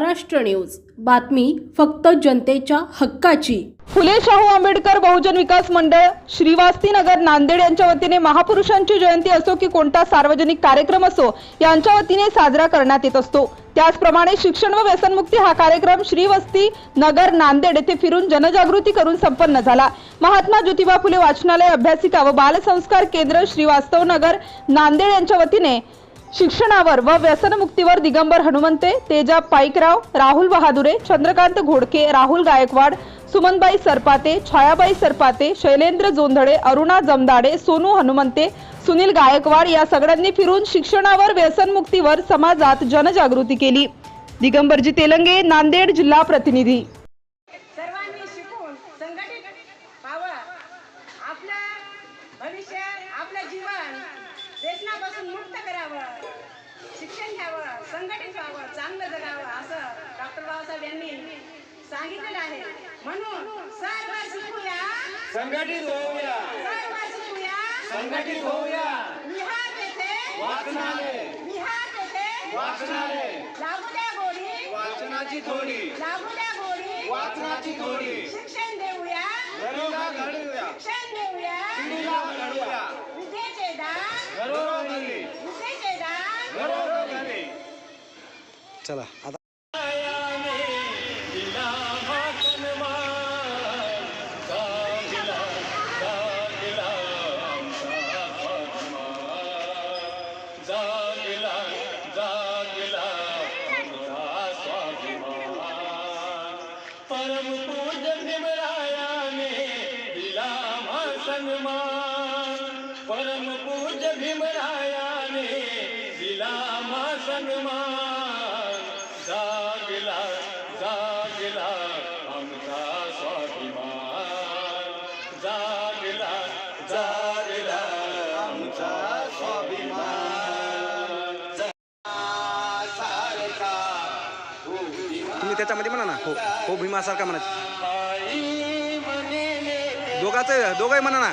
Maharashtra news. बातमी फक्त जनतेच्या हक्काची. फुले शाहू आंबेडकर बहुजन विकास मंडळ श्रीवास्ती नगर नांदेड यांच्या वतीने महापुरुषांची जयंती असो की कोणता सार्वजनिक कार्यक्रम असो यांच्या वतीने साजरा करण्यात येत असतो. त्याचप्रमाणे शिक्षण व व्यसनमुक्ती हा कार्यक्रम श्रीवस्ती नगर नांदेड येथे फिरून जनजागृती करून संपन्न झाला. महात्मा ज्योतिबा फुले वाचनालय अभ्यासिका व बालसंस्कार केंद्र श्रीवास्तव नगर नांदेड यांच्या वतीने शिक्षणावर व व्यसनमुक्तीवर दिगंबर हनुमंते तेजा पाईकराव राहुल बहादुरे चंद्रकांत घोडके राहुल गायकवाड सुमनबाई सरपाते छायाबाई सरपाते शैलेंद्र जोंधळे अरुणा जमदाडे सोनू हनुमंते सुनील गायकवाड या सगळ्यांनी फिरून शिक्षणावर व्यसनमुक्तीवर समाजात जनजागृती केली. दिगंबरजी तेलंगे नांदेड जिल्हा प्रतिनिधी. आपलं भविष्य आपलं जीवन व्यसनापासून मुक्त करावं शिक्षण घ्यावं संघटित व्हावं चांगलं जगावं असं डॉक्टर बाबासाहेब यांनी सांगितलेलं आहे. म्हणून सर्व शिकूया. संघटित होऊया. सर्व शिकूया. संघटित होऊया. निहार तेथे वाचनालय. निहार तेथे वाचनालय. लागू द्या गोडी. वाचनाची थोडी. लागू द्या गोडी. वाचनाची थोडी. शिक्षण देऊया. घडूया शिक्षण देऊया. घडूया चला आता परम पूज्य भीमरायाने दिला मा सन्मान परम पूज्य भीमरायाने दिला मा सन्मान. त्याच्यामध्ये म्हणा ना हो हो भीमासारखा म्हणायचं दोघाचं दोघंही म्हणा ना